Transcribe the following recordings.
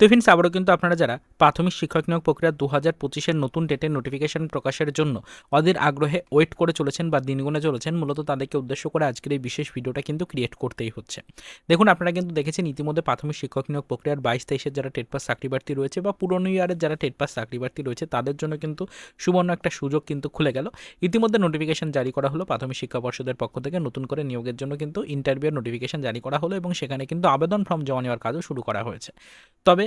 তো ফ্রেন্ডস আবারও কিন্তু আপনারা যারা প্রাথমিক শিক্ষক নিয়োগ প্রক্রিয়া দু হাজার পঁচিশের নতুন ডেটের নোটিফিকেশন প্রকাশের জন্য অধীর আগ্রহে ওয়েট করে চলেছেন বা দিনগুণে চলেছেন, মূলত তাদেরকে উদ্দেশ্য করে আজকের এই বিশেষ ভিডিওটা কিন্তু ক্রিয়েট করতেই হচ্ছে। দেখুন, আপনারা কিন্তু দেখেছেন ইতিমধ্যে প্রাথমিক শিক্ষক নিয়োগ প্রক্রিয়ার বাইশ তেইশের যারা টেট পাস চাকরি প্রার্থী রয়েছে বা পুরনো ইয়ারের যারা টেট পাস চাকরি প্রার্থী রয়েছে, তাদের জন্য কিন্তু সুবর্ণ একটা সুযোগ কিন্তু খুলে গেল। ইতিমধ্যে নোটিফিকেশন জারি করা হলো প্রাথমিক শিক্ষা পর্ষদের পক্ষ থেকে, নতুন করে নিয়োগের জন্য কিন্তু ইন্টারভিউর নোটিফিকেশন জারি করা হলো এবং সেখানে কিন্তু আবেদন ফর্ম জমা নেওয়ার কাজও শুরু করা হয়েছে। তবে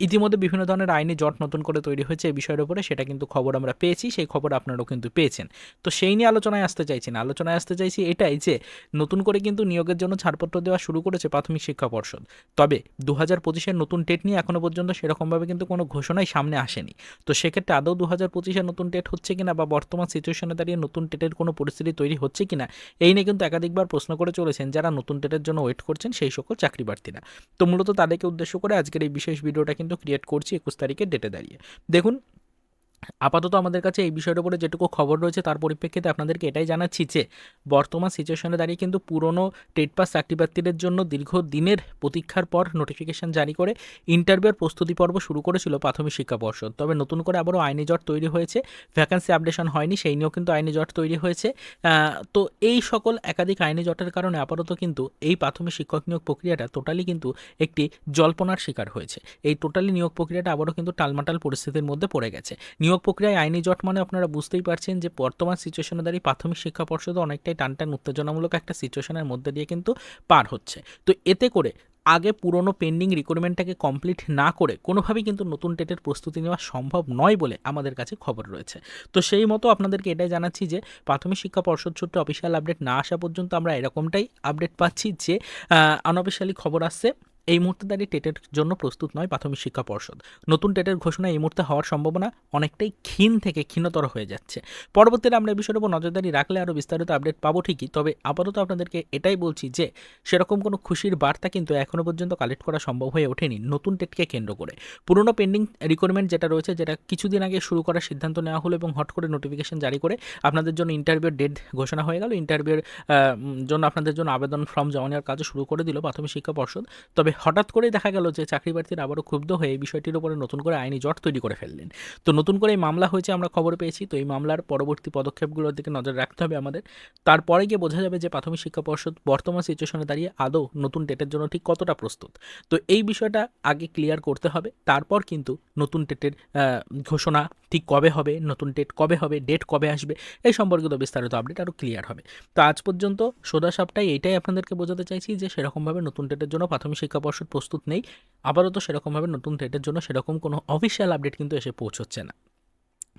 ইতিমধ্যে বিভিন্ন ধরনের আইনি জট নতুন করে তৈরি হয়েছে এই বিষয়ের উপরে, সেটা কিন্তু খবর আমরা পেয়েছি, সেই খবর আপনারাও কিন্তু পেয়েছেন। তো সেই নিয়ে আলোচনায় আসতে চাইছি না। আলোচনায় আসতে চাইছি এটাই যে, নতুন করে কিন্তু নিয়োগের জন্য ছাড়পত্র দেওয়া শুরু করেছে প্রাথমিক শিক্ষা পর্ষদ। তবে দু হাজার পঁচিশের নতুন টেট নিয়ে এখনও পর্যন্ত সেরকমভাবে কিন্তু কোনো ঘোষণাই সামনে আসেনি। তো সেক্ষেত্রে আদৌ দু হাজার পঁচিশের নতুন টেট হচ্ছে কিনা বা বর্তমান সিচুয়েশনে দাঁড়িয়ে নতুন টেটের কোনো পরিস্থিতি তৈরি হচ্ছে কিনা, এই নিয়ে কিন্তু একাধিকবার প্রশ্ন করে চলেছেন যারা নতুন টেটের জন্য ওয়েট করছেন সেই সকল চাকরি প্রার্থীরা তো মূলত তাদেরকে উদ্দেশ্য করে আজকের এই বিশেষ ভিডিওটা কিন্তু ক্রিয়েট করছি একুশ তারিখের ডেটে দাঁড়িয়ে। দেখুন আপাতত আমাদের কাছে এই বিষয়ের উপরে যেটুকু খবর রয়েছে, তার পরিপ্রেক্ষিতে আপনাদেরকে এটাই জানাচ্ছি যে, বর্তমান সিচুয়েশনে দাঁড়িয়ে কিন্তু পুরনো টেট পাস চাকরি প্রার্থীদের জন্য দীর্ঘ দিনের প্রতীক্ষার পর নোটিফিকেশন জারি করে ইন্টারভিউর প্রস্তুতি পর্ব শুরু করেছিল প্রাথমিক শিক্ষা পর্ষদ। তবে নতুন করে আবারও আইনি জট তৈরি হয়েছে ভ্যাকান্সি আপডেশন হয়নি, সেই নিয়েও কিন্তু আইনি জট তৈরি হয়েছে। তো এই সকল একাধিক আইনি জটের কারণে আপাতত কিন্তু এই প্রাথমিক শিক্ষক নিয়োগ প্রক্রিয়াটা টোটালি কিন্তু একটি জল্পনার শিকার হয়েছে। এই টোটালি নিয়োগ প্রক্রিয়াটা আবারও কিন্তু টালমাটাল পরিস্থিতির মধ্যে পড়ে গেছে। নিয়োগ প্রক্রিয়ায় আইনি জট মানে আপনারা বুঝতেই পারছেন যে বর্তমান সিচুয়েশনে দাঁড়িয়ে প্রাথমিক শিক্ষা পর্ষদ অনেকটাই টানটান উত্তেজনামূলক একটা সিচুয়েশনের মধ্যে দিয়ে কিন্তু পার হচ্ছে। তো এতে করে আগে পুরনো পেন্ডিং রিক্রুটমেন্টটাকে কমপ্লিট না করে কোনোভাবেই কিন্তু নতুন টেটের প্রস্তুতি নেওয়া সম্ভব নয় বলে আমাদের কাছে খবর রয়েছে। তো সেই মতো আপনাদেরকে এটাই জানাচ্ছি যে প্রাথমিক শিক্ষা পর্ষদ সূত্রে অফিসিয়াল আপডেট না আসা পর্যন্ত আমরা এরকমটাই আপডেট পাচ্ছি যে আনঅফিসিয়ালি খবর আসছে। এই মুহূর্তে দাঁড়িয়ে টেটের জন্য প্রস্তুত নয় প্রাথমিক শিক্ষা পর্ষদ। নতুন টেটের ঘোষণা এই মুহূর্তে হওয়ার সম্ভাবনা অনেকটাই ক্ষীণ থেকে ক্ষীণতর হয়ে যাচ্ছে। পরবর্তীতে আমরা এই বিষয়ের উপর নজরদারি রাখলে আরও বিস্তারিত আপডেট পাবো ঠিকই, তবে আপাতত আপনাদেরকে এটাই বলছি যে, সেরকম কোনো খুশির বার্তা কিন্তু এখনও পর্যন্ত কালেক্ট করা সম্ভব হয়ে ওঠেনি নতুন টেটকে কেন্দ্র করে। পুরনো পেন্ডিং রিকোয়ারমেন্ট যেটা রয়েছে, যেটা কিছুদিন আগে শুরু করার সিদ্ধান্ত নেওয়া হলো এবং হট করে নোটিফিকেশন জারি করে আপনাদের জন্য ইন্টারভিউর ডেট ঘোষণা হয়ে গেল। ইন্টারভিউর জন্য আপনাদের জন্য আবেদন ফর্ম জমা নেওয়ার কাজও শুরু করে দিল প্রাথমিক শিক্ষা পর্ষদ। তবে হঠাৎ করেই দেখা গেল যে চাকরি প্রার্থীরা আবারও ক্ষুব্ধ হয়ে এই বিষয়টির উপরে নতুন করে আইনি জট তৈরি করে ফেললেন। তো নতুন করে এই মামলা হয়েছে আমরা খবর পেয়েছি, তো এই মামলার পরবর্তী পদক্ষেপগুলোর দিকে নজর রাখতে হবে আমাদের। তারপরে গিয়ে বোঝা যাবে যে প্রাথমিক শিক্ষা পর্ষদ বর্তমান সিচুয়েশনে দাঁড়িয়ে আদৌ নতুন টেটের জন্য ঠিক কতটা প্রস্তুত। তো এই বিষয়টা আগে ক্লিয়ার করতে হবে, তারপর কিন্তু নতুন টেটের ঘোষণা ঠিক কবে হবে, নতুন টেট কবে হবে ডেট কবে আসবে, এই সম্পর্কিত বিস্তারিত আপডেট আরও ক্লিয়ার হবে। তো আজ পর্যন্ত সোদা সাপটাই এটাই আপনাদেরকে বোঝাতে চাইছি যে সেরকমভাবে নতুন টেটের জন্য প্রাথমিক শিক্ষা পর্ষদ প্রস্তুত নেই। আপাতত সেরকমভাবে নতুন ডেটের জন্য সেরকম কোনো অফিসিয়াল আপডেট কিন্তু এসে পৌঁছচ্ছে না।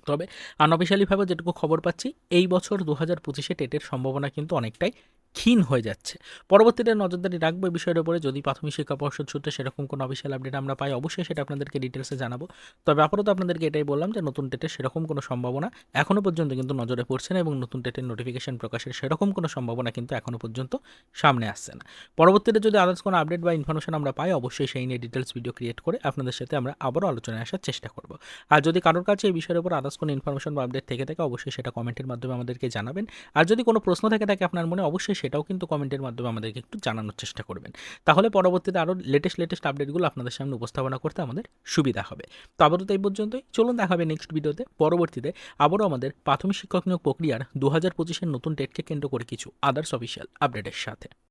তবে আনঅফিসিয়ালিভাবে যেটুকু খবর পাচ্ছি, এই বছর দু হাজার পঁচিশে টেটের সম্ভাবনা কিন্তু অনেকটাই ক্ষীণ হয়ে যাচ্ছে। পরবর্তীতে নজরদারি রাখব এই বিষয়ের উপরে। যদি প্রাথমিক শিক্ষা পর্ষদ সূত্রে সেরকম কোনো অফিসিয়াল আপডেট আমরা পাই, অবশ্যই সেটা আপনাদেরকে ডিটেলসে জানাব। তবে আপাতত আপনাদেরকে এটাই বললাম যে নতুন টেটের সেরকম কোনো সম্ভাবনা এখনও পর্যন্ত কিন্তু নজরে পড়ছে না এবং নতুন টেটের নোটিফিকেশন প্রকাশের সেরকম কোনো সম্ভাবনা কিন্তু এখনও পর্যন্ত সামনে আসছে না। পরবর্তীতে যদি আদার্স কোনো আপডেট বা ইনফরমেশন আমরা পাই, অবশ্যই সেই নিয়ে ডিটেলস ভিডিও ক্রিয়েট করে আপনাদের সাথে আমরা আবারও আলোচনায় আসার চেষ্টা করব। আর যদি কারোর কাছে এই বিষয়ের উপর আদার্স কোনো ইনফরমেশন বা আপডেট থেকে থাকে, অবশ্যই সেটা কমেন্টের মাধ্যমে আমাদেরকে জানাবেন। আর যদি কোনো প্রশ্ন থেকে থাকে আপনার মনে, অবশ্যই সেটাও কিন্তু কমেন্টের মাধ্যমে আমাদেরকে একটু জানানোর চেষ্টা করবেন। তাহলে পরবর্তীতে আরও লেটেস্ট লেটেস্ট আপডেটগুলো আপনাদের সামনে উপস্থাপনা করতে আমাদের সুবিধা হবে। তো আবারও তাই পর্যন্তই। চলুন দেখা হবে নেক্সট ভিডিওতে পরবর্তীতে আবারও আমাদের প্রাথমিক শিক্ষক নিয়োগ প্রক্রিয়ার দু হাজার পঁচিশের নতুন ডেটকে কেন্দ্র করে কিছু আদার্স অফিসিয়াল আপডেটের সাথে।